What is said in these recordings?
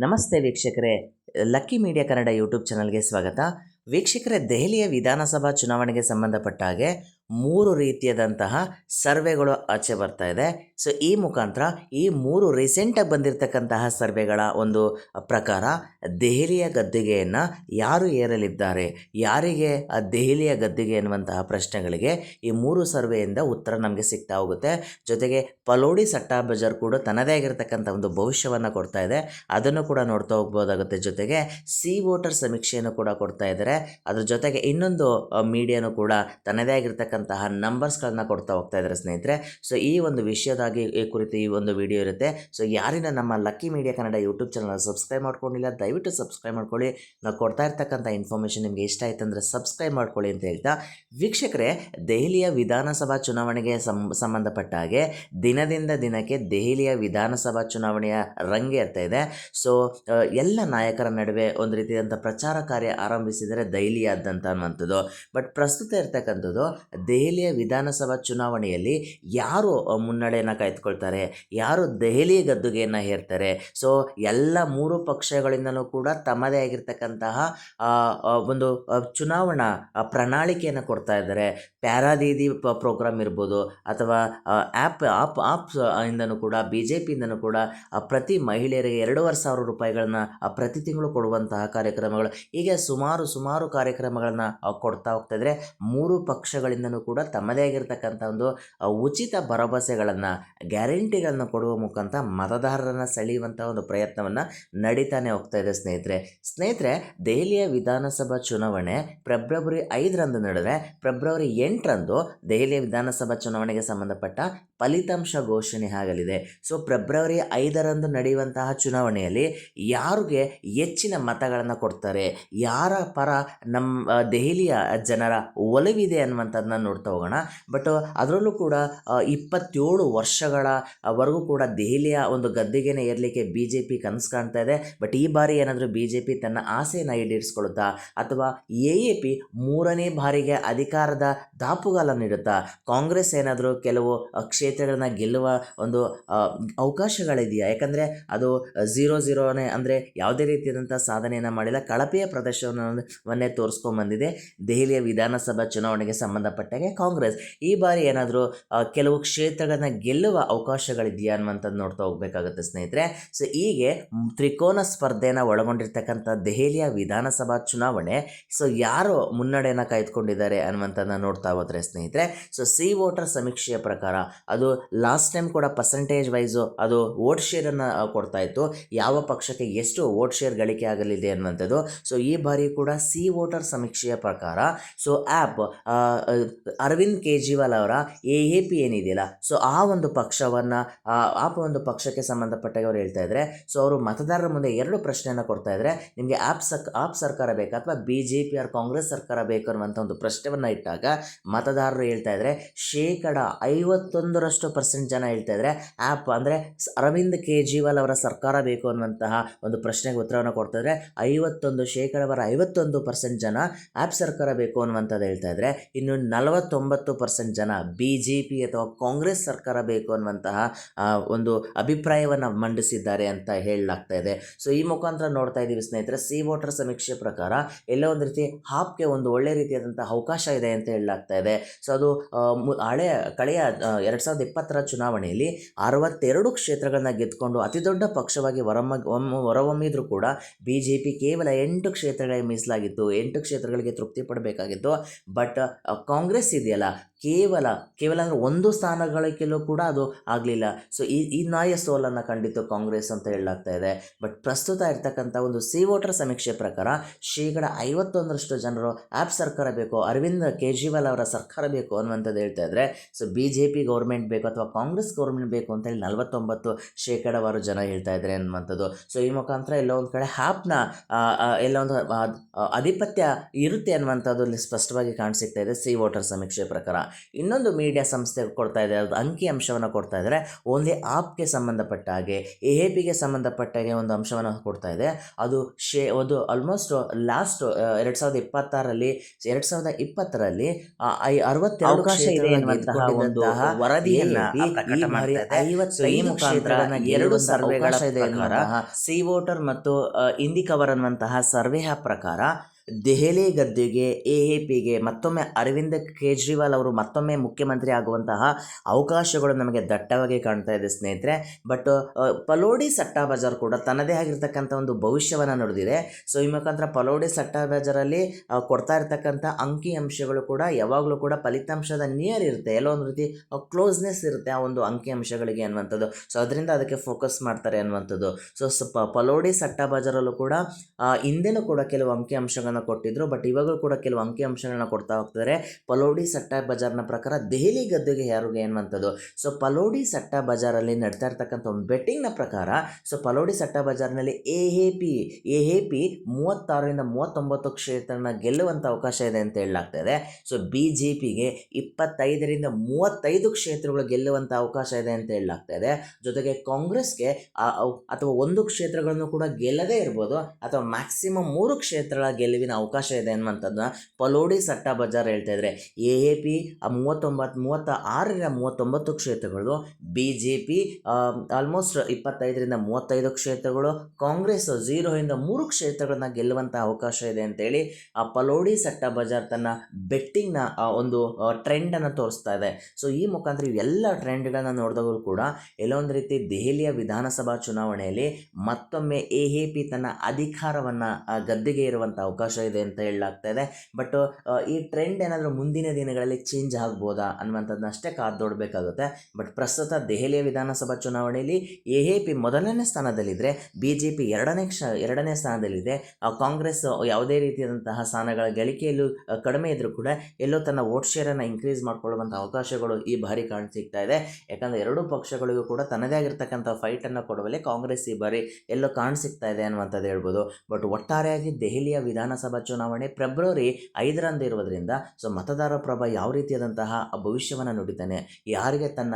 ನಮಸ್ತೆ ವೀಕ್ಷಕರೇ. Lucky media Kannada YouTube ಚಾನಲ್ಗೆ ಸ್ವಾಗತ. ವೀಕ್ಷಕರೇ ದೆಹಲಿಯ ವಿಧಾನಸಭಾ ಚುನಾವಣೆಗೆ ಸಂಬಂಧಪಟ್ಟ ಹಾಗೆ ಮೂರು ರೀತಿಯಾದಂತಹ ಸರ್ವೆಗಳು ಆಚೆ ಬರ್ತಾ ಇದೆ. ಸೊ ಈ ಮುಖಾಂತರ ಈ ಮೂರು ರೀಸೆಂಟಾಗಿ ಬಂದಿರತಕ್ಕಂತಹ ಸರ್ವೆಗಳ ಒಂದು ಪ್ರಕಾರ ದೆಹಲಿಯ ಗದ್ದುಗೆಯನ್ನು ಯಾರು ಏರಲಿದ್ದಾರೆ? ಯಾರಿಗೆ ಆ ದೆಹಲಿಯ ಗದ್ದುಗೆ ಎನ್ನುವಂತಹ ಪ್ರಶ್ನೆಗಳಿಗೆ ಈ ಮೂರು ಸರ್ವೆಯಿಂದ ಉತ್ತರ ನಮಗೆ ಸಿಗ್ತಾ ಹೋಗುತ್ತೆ. ಜೊತೆಗೆ ಪಲೋಡಿ ಸಟ್ಟಾ ಬಜಾರ್ ಕೂಡ ತನ್ನದೇ ಆಗಿರತಕ್ಕಂಥ ಒಂದು ಭವಿಷ್ಯವನ್ನು ಕೊಡ್ತಾ ಇದೆ. ಅದನ್ನು ಕೂಡ ನೋಡ್ತಾ ಹೋಗ್ಬೋದಾಗುತ್ತೆ. ಜೊತೆಗೆ ಸಿ ವೋಟರ್ ಸಮೀಕ್ಷೆಯನ್ನು ಕೂಡ ಕೊಡ್ತಾ ಇದ್ದಾರೆ. ಅದರ ಜೊತೆಗೆ ಇನ್ನೊಂದು ಮೀಡಿಯಾನು ಕೂಡ ತನ್ನದೇ ಆಗಿರ್ತಕ್ಕಂತಹ ನಂಬರ್ಸ್ಗಳನ್ನ ಕೊಡ್ತಾ ಹೋಗ್ತಾ ಇದ್ದಾರೆ ಸ್ನೇಹಿತರೆ. ಸೊ ಈ ಒಂದು ವಿಷಯದಾಗಿ ಕುರಿತು ಈ ಒಂದು ವಿಡಿಯೋ ಇರುತ್ತೆ. ಸೊ ಯಾರಿನ ನಮ್ಮ lucky media Kannada YouTube channel subscribe ಮಾಡ್ಕೊಂಡಿಲ್ಲ, ದಯವಿಟ್ಟು ಸಬ್ಸ್ಕ್ರೈಬ್ ಮಾಡ್ಕೊಳ್ಳಿ. ನಾವು ಕೊಡ್ತಾ ಇರ್ತಕ್ಕಂಥ ಇನ್ಫಾರ್ಮೇಷನ್ ನಿಮಗೆ ಇಷ್ಟ ಆಯ್ತು ಅಂದರೆ ಸಬ್ಸ್ಕ್ರೈಬ್ ಮಾಡ್ಕೊಳ್ಳಿ ಅಂತ ಹೇಳ್ತಾ ವೀಕ್ಷಕರೇ, ದೆಹಲಿಯ ವಿಧಾನಸಭಾ ಚುನಾವಣೆಗೆ ಸಂಬಂಧಪಟ್ಟ ಹಾಗೆ ದಿನದಿಂದ ದಿನಕ್ಕೆ ದೆಹಲಿಯ ವಿಧಾನಸಭಾ ಚುನಾವಣೆಯ ರಂಗೇರ್ತಾ ಇದೆ. ಸೊ ಎಲ್ಲ ನಾಯಕರ ನಡುವೆ ಒಂದು ರೀತಿಯಾದಂಥ ಪ್ರಚಾರ ಕಾರ್ಯ ಆರಂಭಿಸಿದರೆ ದೆಹಲಿಯಾದ್ದಂತ ಅನ್ನುವಂಥದ್ದು. ಬಟ್ ಪ್ರಸ್ತುತ ಇರ್ತಕ್ಕಂಥದ್ದು ದೆಹಲಿಯ ವಿಧಾನಸಭಾ ಚುನಾವಣೆಯಲ್ಲಿ ಯಾರು ಮುನ್ನಡೆಯನ್ನು ಕಾಯ್ದುಕೊಳ್ತಾರೆ? ಯಾರು ದೆಹಲಿ ಗದ್ದುಗೆಯನ್ನು ಹೇರ್ತಾರೆ? ಸೊ, ಎಲ್ಲ ಮೂರು ಪಕ್ಷಗಳಿಂದಲೂ ಕೂಡ ತಮ್ಮದೇ ಆಗಿರ್ತಕ್ಕಂತಹ ಒಂದು ಚುನಾವಣಾ ಪ್ರಣಾಳಿಕೆಯನ್ನು ಕೊಡ್ತಾ ಇದ್ದಾರೆ. ಪ್ಯಾರಾದೀದಿ ಪ್ರೋಗ್ರಾಮ್ ಇರ್ಬೋದು, ಅಥವಾ ಆ್ಯಪ್ ಆಪ್ ಆಪ್ ಇಂದನೂ ಕೂಡ ಬಿ ಜೆ ಪಿಯಿಂದನೂ ಕೂಡ ಪ್ರತಿ ಮಹಿಳೆಯರಿಗೆ ಎರಡೂವರೆ ಸಾವಿರ ರೂಪಾಯಿಗಳನ್ನ ಪ್ರತಿ ತಿಂಗಳು ಕೊಡುವಂತಹ ಕಾರ್ಯಕ್ರಮಗಳು, ಹೀಗೆ ಸುಮಾರು ಸುಮಾರು ಕಾರ್ಯಕ್ರಮಗಳನ್ನು ಕೊಡ್ತಾ ಹೋಗ್ತಾ ಇದ್ದಾರೆ. ಮೂರು ಪಕ್ಷಗಳಿಂದನೂ ಕೂಡ ತಮ್ಮದೇ ಆಗಿರ್ತಕ್ಕಂಥ ಒಂದು ಉಚಿತ ಭರವಸೆಗಳನ್ನು, ಗ್ಯಾರಂಟಿಗಳನ್ನು ಕೊಡುವ ಮುಖಾಂತರ ಮತದಾರರನ್ನು ಸೆಳೆಯುವಂಥ ಒಂದು ಪ್ರಯತ್ನವನ್ನು ನಡೀತಾನೆ ಹೋಗ್ತಾ ಇದೆ ಸ್ನೇಹಿತರೆ. ಸ್ನೇಹಿತರೆ, ದೆಹಲಿಯ ವಿಧಾನಸಭಾ ಚುನಾವಣೆ ಫೆಬ್ರವರಿ ಐದರಂದು ನಡೆದರೆ, ಫೆಬ್ರವರಿ ಎಂಟರಂದು ದೆಹಲಿಯ ವಿಧಾನಸಭಾ ಚುನಾವಣೆಗೆ ಸಂಬಂಧಪಟ್ಟ ಫಲಿತಾಂಶ ಘೋಷಣೆ ಆಗಲಿದೆ. ಸೊ, ಫೆಬ್ರವರಿ ಐದರಂದು ನಡೆಯುವಂತಹ ಚುನಾವಣೆಯಲ್ಲಿ ಯಾರಿಗೆ ಹೆಚ್ಚಿನ ಮತಗಳನ್ನು ಕೊಡ್ತಾರೆ, ಯಾರ ಪರ ನಮ್ಮ ದೆಹಲಿಯ ಜನರ ಒಲವಿದೆ ಅನ್ನುವಂಥದ್ದನ್ನ ನೋಡ್ತಾ ಹೋಗೋಣ. ಬಟ್ ಅದರಲ್ಲೂ ಕೂಡ ಇಪ್ಪತ್ತೇಳು ವರ್ಷಗಳ ವರೆಗೂ ಕೂಡ ದೆಹಲಿಯ ಒಂದು ಗದ್ದೆಗೆನೇ ಇರಲಿಕ್ಕೆ ಬಿ ಜೆ ಪಿ ಕನಸು ಕಾಣ್ತಾ ಇದೆ. ಬಟ್ ಈ ಬಾರಿ ಏನಾದರೂ ಬಿ ಜೆ ಪಿ ತನ್ನ ಆಸೆಯನ್ನು ಈಡೇರಿಸ್ಕೊಳ್ಳುತ್ತಾ? ಅಥವಾ ಎ ಎ ಪಿ ಮೂರನೇ ಬಾರಿಗೆ ಅಧಿಕಾರದ ದಾಪುಗಾಲ ನೀಡುತ್ತಾ? ಕಾಂಗ್ರೆಸ್ ಏನಾದರೂ ಕೆಲವು ಕ್ಷೇತ್ರಗಳನ್ನ ಗೆಲ್ಲುವ ಒಂದು ಅವಕಾಶಗಳಿದೆಯಾ? ಯಾಕಂದರೆ ಅದು ಝೀರೋ ಝೀರೋನೇ ಅಂದರೆ ಯಾವುದೇ ರೀತಿಯಾದಂಥ ಸಾಧನೆಯನ್ನು ಮಾಡಿಲ್ಲ. ಕಳಪೆಯ ಪ್ರದರ್ಶನವನ್ನೇ ತೋರಿಸ್ಕೊಂಬಂದಿದೆ. ದೆಹಲಿಯ ವಿಧಾನಸಭಾ ಚುನಾವಣೆಗೆ ಸಂಬಂಧಪಟ್ಟಾಗೆ ಕಾಂಗ್ರೆಸ್. ಈ ಬಾರಿ ಏನಾದರೂ ಕೆಲವು ಕ್ಷೇತ್ರಗಳನ್ನ ಗೆಲ್ಲುವ ಅವಕಾಶಗಳಿದೆಯಾ ಅನ್ನುವಂಥದ್ದು ನೋಡ್ತಾ ಹೋಗಬೇಕಾಗುತ್ತೆ ಸ್ನೇಹಿತರೆ. ಸೊ ಹೀಗೆ ತ್ರಿಕೋನ ಸ್ಪರ್ಧೆನ ಒಳಗೊಂಡಿರ್ತಕ್ಕಂಥ ದೆಹಲಿಯ ವಿಧಾನಸಭಾ ಚುನಾವಣೆ ಸೊ ಯಾರು ಮುನ್ನಡೆಯನ್ನು ಕಾಯ್ದುಕೊಂಡಿದ್ದಾರೆ ಅನ್ನುವಂಥದ್ದನ್ನ ನೋಡ್ತಾ ಹೋದರೆ ಸ್ನೇಹಿತರೆ. ಸೊ ಸಿ ವೋಟರ್ ಸಮೀಕ್ಷೆಯ ಪ್ರಕಾರ ಅದು ಲಾಸ್ಟ್ ಟೈಮ್ ಕೂಡ ಪರ್ಸೆಂಟೇಜ್ ವೈಸು ಅದು ವೋಟ್ ಶೇರನ್ನು ಕೊಡ್ತಾ ಇತ್ತು. ಯಾವ ಪಕ್ಷಕ್ಕೆ ಎಷ್ಟು ವೋಟ್ ಶೇರ್ ಗಳಿಕೆ ಆಗಲಿದೆ ಅನ್ನುವಂಥದ್ದು. ಸೊ ಈ ಬಾರಿ ಕೂಡ ಸಿ ವೋಟರ್ ಸಮೀಕ್ಷೆಯ ಪ್ರಕಾರ ಸೊ ಆ್ಯಪ್ ಅರವಿಂದ್ ಕೇಜ್ರಿವಾಲ್ ಅವರ ಎ ಎ ಪಿ ಏನಿದೆಯಲ್ಲ ಸೊ ಆ ಒಂದು ಪಕ್ಷವನ್ನು, ಆ ಒಂದು ಪಕ್ಷಕ್ಕೆ ಸಂಬಂಧಪಟ್ಟಾಗ ಅವರು ಹೇಳ್ತಾ ಇದ್ದಾರೆ ಸೊ ಅವರು ಮತದಾರರ ಮುಂದೆ ಎರಡು ಪ್ರಶ್ನೆಯನ್ನು ಕೊಡ್ತಾ ಇದ್ದಾರೆ ನಿಮಗೆ ಆಪ್ ಸಕ್, ಆಪ್ ಸರ್ಕಾರ ಬೇಕಾ ಅಥವಾ B J P or Congress ಸರ್ಕಾರ ಬೇಕು ಅನ್ನುವಂಥ ಒಂದು ಪ್ರಶ್ನೆಯನ್ನು ಇಟ್ಟಾಗ ಮತದಾರರು ಹೇಳ್ತಾ ಇದ್ದಾರೆ ಶೇಕಡ ಐವತ್ತೊಂದರಷ್ಟು ಪರ್ಸೆಂಟ್ ಜನ ಹೇಳ್ತಾ ಇದ್ದಾರೆ ಆ್ಯಪ್ ಅಂದರೆ ಅರವಿಂದ್ ಕೇಜ್ರಿವಾಲ್ ಅವರ ಸರ್ಕಾರ ಬೇಕು ಅನ್ನುವಂತಹ ಒಂದು ಪ್ರಶ್ನೆಗೆ ಉತ್ತರವನ್ನು ಕೊಡ್ತಾ ಇದ್ದಾರೆ ಐವತ್ತೊಂದು, ಶೇಕಡವರ ಐವತ್ತೊಂದು ಪರ್ಸೆಂಟ್ ಜನ ಆ್ಯಪ್ ಸರ್ಕಾರ ಬೇಕು ಅನ್ನುವಂಥದ್ದು ಹೇಳ್ತಾ ಇದ್ದಾರೆ ಇನ್ನು ನಲವತ್ತೊಂಬತ್ತು ಪರ್ಸೆಂಟ್ ಜನ ಬಿ ಜೆ ಪಿ ಅಥವಾ ಕಾಂಗ್ರೆಸ್ ಸರ್ಕಾರ ಬೇಕು ಅನ್ನುವಂತಹ ಒಂದು ಅಭಿಪ್ರಾಯವನ್ನು ಮಂಡಿಸಿದ್ದಾರೆ ಅಂತ ಹೇಳಲಾಗ್ತಾ ಇದೆ. ಸೊ ಈ ಮುಖಾಂತರ ನೋಡ್ತಾ ಇದ್ದೀವಿ ಸ್ನೇಹಿತರೆ ಸಿ ವೋಟರ್ ಸಮೀಕ್ಷೆ ಪ್ರಕಾರ ಎಲ್ಲ ಒಂದು ರೀತಿ ಹಾಪ್ಗೆ ಒಂದು ಒಳ್ಳೆ ರೀತಿಯಾದಂಥ ಅವಕಾಶ ಇದೆ ಅಂತ ಹೇಳಲಾಗ್ತಾ ಇದೆ. ಸೊ ಅದು ಹಳೆ, ಕಳೆಯ ಎರಡು ಸಾವಿರದ ಇಪ್ಪತ್ತರ ಚುನಾವಣೆಯಲ್ಲಿ ಅರವತ್ತೆರಡು ಕ್ಷೇತ್ರಗಳನ್ನ ಗೆದ್ದುಕೊಂಡು ಅತಿ ದೊಡ್ಡ ಪಕ್ಷವಾಗಿ ಹೊರಮ ಹೊಮ್ಮ- ಹೊರಹೊಮ್ಮಿದ್ರು ಕೂಡ ಬಿ ಜೆ ಪಿ ಕೇವಲ ಎಂಟು ಕ್ಷೇತ್ರಗಳಿಗೆ ಮೀಸಲಾಗಿತ್ತು. ಎಂಟು ಕ್ಷೇತ್ರಗಳಿಗೆ ತೃಪ್ತಿ ಪಡಬೇಕಾಗಿತ್ತು. ಬಟ್ ಕಾಂಗ್ರೆಸ್ ಇದೆಯಲ್ಲ ಕೇವಲ ಕೇವಲ ಅಂದರೆ ಒಂದು ಸ್ಥಾನಗಳಿಗೆಲ್ಲೂ ಕೂಡ ಅದು ಆಗಲಿಲ್ಲ. ಸೊ ಈ ಈ ನಾಯ ಸೋಲನ್ನು ಕಂಡಿತು ಕಾಂಗ್ರೆಸ್ ಅಂತ ಹೇಳಲಾಗ್ತಾ ಇದೆ. ಬಟ್ ಪ್ರಸ್ತುತ ಇರ್ತಕ್ಕಂಥ ಒಂದು ಸಿ ವೋಟರ್ ಸಮೀಕ್ಷೆ ಪ್ರಕಾರ ಶೇಕಡ ಐವತ್ತೊಂದರಷ್ಟು ಜನರು ಆ್ಯಪ್ ಸರ್ಕಾರ ಬೇಕು ಅರವಿಂದ್ ಕೇಜ್ರಿವಾಲ್ ಅವರ ಸರ್ಕಾರ ಬೇಕು ಅನ್ನುವಂಥದ್ದು ಹೇಳ್ತಾ ಇದ್ದಾರೆ so B J P government ಬೇಕು ಅಥವಾ ಕಾಂಗ್ರೆಸ್ ಗೌರ್ಮೆಂಟ್ ಬೇಕು ಅಂತ ಹೇಳಿ ನಲವತ್ತೊಂಬತ್ತು ಶೇಕಡವಾರು ಜನ ಹೇಳ್ತಾ ಇದ್ದಾರೆ ಅನ್ನುವಂಥದ್ದು. ಸೊ ಈ ಮುಖಾಂತರ ಎಲ್ಲೋ ಒಂದು ಕಡೆ ಹ್ಯಾಪ್ನ ಎಲ್ಲ ಒಂದು ಆ, ಆ, ಆಧಿಪತ್ಯ ಇರುತ್ತೆ ಅನ್ನುವಂಥದ್ದು ಇಲ್ಲಿ ಸ್ಪಷ್ಟವಾಗಿ ಕಾಣಿಸಿಗ್ತಾ ಇದೆ ಸಿ ವೋಟರ್ ಸಮೀಕ್ಷೆ ಪ್ರಕಾರ. ಇನ್ನೊಂದು ಮೀಡಿಯಾ ಸಂಸ್ಥೆ ಕೊಡ್ತಾ ಇದೆ ಅದು ಅಂಕಿ ಅಂಶವನ್ನು ಕೊಡ್ತಾ ಇದ್ದಾರೆ. ಓನ್ಲಿ ಆಪ್ಗೆ ಸಂಬಂಧಪಟ್ಟ ಹಾಗೆ ಎ ಎ ಪಿಗೆ ಸಂಬಂಧಪಟ್ಟ ಹಾಗೆ ಒಂದು ಅಂಶವನ್ನು ಕೊಡ್ತಾ ಇದೆ. ಅದು ಶೇ ಅದು ಆಲ್ಮೋಸ್ಟ್ ಲಾಸ್ಟ್ ಎರಡು ಸಾವಿರದ ಇಪ್ಪತ್ತಾರಲ್ಲಿ ಎರಡು ಸಾವಿರದ ಇಪ್ಪತ್ತರಲ್ಲಿ ಐ- ಅರವತ್ತೆರಡು ಒಂದು ಎರಡು ಸರ್ವೆಗಳ ಇದೆ ಸಿ ವೋಟರ್ ಮತ್ತು ಇಂಡಿ ಕವರ್ ಅನ್ನುವಂತಹ ಸರ್ವೆಯ ಪ್ರಕಾರ ದೆಹಲಿ ಗದ್ದೆಗೆ, ಎ ಎ ಪಿಗೆ, ಮತ್ತೊಮ್ಮೆ ಅರವಿಂದ್ ಕೇಜ್ರಿವಾಲ್ ಅವರು ಮತ್ತೊಮ್ಮೆ ಮುಖ್ಯಮಂತ್ರಿ ಆಗುವಂತಹ ಅವಕಾಶಗಳು ನಮಗೆ ದಟ್ಟವಾಗಿ ಕಾಣ್ತಾ ಇದೆ ಸ್ನೇಹಿತರೆ. ಬಟ್ ಪಲೋಡಿ ಸಟ್ಟಾ ಬಜಾರ್ ಕೂಡ ತನ್ನದೇ ಆಗಿರ್ತಕ್ಕಂಥ ಒಂದು ಭವಿಷ್ಯವನ್ನು ನುಡಿದಿದೆ. ಸೊ ಈ ಮುಖಾಂತರ ಪಲೋಡಿ ಸಟ್ಟಾ ಬಜಾರಲ್ಲಿ ಕೊಡ್ತಾ ಇರ್ತಕ್ಕಂಥ ಅಂಕಿ ಅಂಶಗಳು ಕೂಡ ಯಾವಾಗಲೂ ಕೂಡ ಫಲಿತಾಂಶದ ನಿಯರ್ ಇರುತ್ತೆ. ಎಲ್ಲೋ ಒಂದು ರೀತಿ ಕ್ಲೋಸ್ನೆಸ್ ಇರುತ್ತೆ ಆ ಒಂದು ಅಂಕಿ ಅಂಶಗಳಿಗೆ ಅನ್ನುವಂಥದ್ದು. ಸೊ ಅದರಿಂದ ಅದಕ್ಕೆ ಫೋಕಸ್ ಮಾಡ್ತಾರೆ ಅನ್ನುವಂಥದ್ದು. ಸೊ ಪಲೋಡಿ ಸಟ್ಟಾ ಬಜಾರಲ್ಲೂ ಕೂಡ ಹಿಂದೆನೂ ಕೂಡ ಕೆಲವು ಅಂಕಿ ಅಂಶಗಳನ್ನ ಕೊಟ್ಟಿದ್ರು. ಬಟ್ ಇವಾಗಲೂ ಕೂಡ ಕೆಲವು ಅಂಕಿ ಅಂಶಗಳನ್ನ ಕೊಡ್ತಾ ಹೋಗ್ತಾರೆ ಪಲೋಡಿ ಸಟ್ಟ ಬಜಾರ್ನ ಪ್ರಕಾರ ದೆಹಲಿ ಗದ್ದುಗೆ ಯಾರಿಗೆ ಏನುವಂಥದ್ದು ಸೊ ಪಲೋಡಿ ಸಟ್ಟ ಬಜಾರಲ್ಲಿ ನಡ್ತಾ ಇರ್ತಕ್ಕಂಥ ಒಂದು ಬೆಟ್ಟಿಂಗ್ನ ಪ್ರಕಾರ ಸೊ ಪಲೋಡಿ ಸಟ್ಟ ಬಜಾರ್ನಲ್ಲಿ A A P A P ಮೂವತ್ತಾರರಿಂದ ಮೂವತ್ತೊಂಬತ್ತು ಕ್ಷೇತ್ರನ ಗೆಲ್ಲುವಂಥ ಅವಕಾಶ ಇದೆ ಅಂತ ಹೇಳಲಾಗ್ತಾ ಇದೆ ಸೊ ಬಿ ಜೆ ಪಿಗೆ ಇಪ್ಪತ್ತೈದರಿಂದ ಮೂವತ್ತೈದು ಕ್ಷೇತ್ರಗಳು ಗೆಲ್ಲುವಂಥ ಅವಕಾಶ ಇದೆ ಅಂತ ಹೇಳಲಾಗ್ತಾ ಇದೆ ಜೊತೆಗೆ ಕಾಂಗ್ರೆಸ್ಗೆ ಅಥವಾ ಒಂದು ಕ್ಷೇತ್ರಗಳನ್ನು ಕೂಡ ಗೆಲ್ಲದೇ ಇರ್ಬೋದು, ಅಥವಾ ಮ್ಯಾಕ್ಸಿಮಮ್ ಮೂರು ಕ್ಷೇತ್ರಗಳ ಗೆಲುವಿನ ಅವಕಾಶ ಇದೆ ಅನ್ನುವಂಥದ್ದನ್ನ ಪಲೋಡಿ ಸಟ್ಟಾ ಬಜಾರ್ ಹೇಳ್ತಾ ಇದ್ರೆ, ಎ ಎ ಪಿ ಮೂವತ್ತೊಂಬತ್ತು ಮೂವತ್ತ ಆರರಿಂದ ಮೂವತ್ತೊಂಬತ್ತು ಕ್ಷೇತ್ರಗಳು, ಬಿ ಜೆ ಪಿ ಆಲ್ಮೋಸ್ಟ್ ಇಪ್ಪತ್ತೈದರಿಂದ ಮೂವತ್ತೈದು ಕ್ಷೇತ್ರಗಳು, ಕಾಂಗ್ರೆಸ್ ಝೀರೋಯಿಂದ ಮೂರು ಕ್ಷೇತ್ರಗಳನ್ನ ಗೆಲ್ಲುವಂಥ ಅವಕಾಶ ಇದೆ ಅಂತೇಳಿ ಆ ಪಲೋಡಿ ಸಟ್ಟಾ ಬಜಾರ್ ತನ್ನ ಬೆಟ್ಟಿಂಗ್ನ ಒಂದು ಟ್ರೆಂಡನ್ನು ತೋರಿಸ್ತಾ ಇದೆ. ಸೊ ಈ ಮುಖಾಂತರ ಇವೆಲ್ಲ ಟ್ರೆಂಡ್ಗಳನ್ನ ನೋಡಿದಾಗಲೂ ಕೂಡ ಎಲ್ಲೊಂದು ರೀತಿ ದೆಹಲಿಯ ವಿಧಾನಸಭಾ ಚುನಾವಣೆಯಲ್ಲಿ ಮತ್ತೊಮ್ಮೆ ಎ ಎ ಪಿ ತನ್ನ ಅಧಿಕಾರವನ್ನು ಗದ್ದೆಗೆ ಇರುವಂಥ ಅವಕಾಶ ಇದೆ ಅಂತ ಹೇಳಲಾಗ್ತಾ ಇದೆ ಬಟ್ ಈ ಟ್ರೆಂಡ್ ಏನಾದರೂ ಮುಂದಿನ ದಿನಗಳಲ್ಲಿ ಚೇಂಜ್ ಆಗ್ಬೋದಾ ಅನ್ನುವಂಥದ್ದನ್ನ ಅಷ್ಟೇ ಕಾದು ನೋಡಬೇಕಾಗುತ್ತೆ ಬಟ್ ಪ್ರಸ್ತುತ ದೆಹಲಿಯ ವಿಧಾನಸಭಾ ಚುನಾವಣೆಯಲ್ಲಿ ಎ ಎ ಪಿ ಮೊದಲನೇ ಸ್ಥಾನದಲ್ಲಿದ್ದರೆ ಬಿ ಜೆ ಪಿ ಎರಡನೇ ಕ್ಷ, ಎರಡನೇ ಸ್ಥಾನದಲ್ಲಿದೆ ಕಾಂಗ್ರೆಸ್ ಯಾವುದೇ ರೀತಿಯಾದಂತಹ ಸ್ಥಾನಗಳ ಗಳಿಕೆಯಲ್ಲೂ ಕಡಿಮೆ ಇದ್ದರೂ ಕೂಡ ಎಲ್ಲೋ ತನ್ನ ವೋಟ್ ಶೇರನ್ನು ಇನ್ಕ್ರೀಸ್ ಮಾಡ್ಕೊಳ್ಳುವಂಥ ಅವಕಾಶಗಳು ಈ ಬಾರಿ ಕಾಣ ಸಿಗ್ತಾ ಇದೆ. ಯಾಕಂದರೆ ಎರಡೂ ಪಕ್ಷಗಳಿಗೂ ಕೂಡ ತನ್ನದೇ ಆಗಿರ್ತಕ್ಕಂಥ ಫೈಟನ್ನು ಕೊಡುವಲ್ಲಿ ಕಾಂಗ್ರೆಸ್ ಈ ಬಾರಿ ಎಲ್ಲೋ ಕಾಣಸಿಗ್ತಾ ಇದೆ ಅನ್ನುವಂಥದ್ದು ಹೇಳ್ಬೋದು. ಬಟ್ ಒಟ್ಟಾರೆಯಾಗಿ ದೆಹಲಿಯ ವಿಧಾನಸಭಾ ಚುನಾವಣೆ ಫೆಬ್ರವರಿ ಐದರಂದು ಇರುವುದರಿಂದ ಸೊ ಮತದಾರ ಪ್ರಭ ಯಾವ ರೀತಿಯಾದಂತಹ ಭವಿಷ್ಯವನ್ನು ನುಡಿತಾನೆ, ಯಾರಿಗೆ ತನ್ನ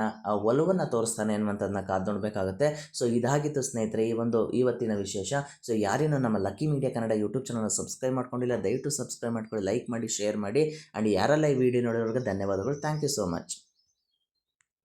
ಒಲವನ್ನು ತೋರಿಸ್ತಾನೆ ಅನ್ನುವಂಥದ್ದನ್ನ ಕಾದು ನೋಡಬೇಕಾಗುತ್ತೆ. ಸೊ ಇದಾಗಿತ್ತು ಸ್ನೇಹಿತರೆ, ಈ ಒಂದು ಇವತ್ತಿನ ವಿಶೇಷ. ಸೊ ಯಾರೇನೋ ನಮ್ಮ ಲಕ್ಕಿ ಮೀಡಿಯಾ ಕನ್ನಡ ಯೂಟ್ಯೂಬ್ ಚಾನಲ್ನ ಸಬ್ಸ್ಕ್ರೈಬ್ ಮಾಡ್ಕೊಂಡಿಲ್ಲ, ದಯವಿಟ್ಟು ಸಬ್ಸ್ಕ್ರೈಬ್ ಮಾಡ್ಕೊಳ್ಳಿ, ಲೈಕ್ ಮಾಡಿ, ಶೇರ್ ಮಾಡಿ. ಆ್ಯಂಡ್ ಯಾರೆಲ್ಲ ಈ ವಿಡಿಯೋ ನೋಡಿರೋರಿಗೆ ಧನ್ಯವಾದಗಳು. Thank you so much.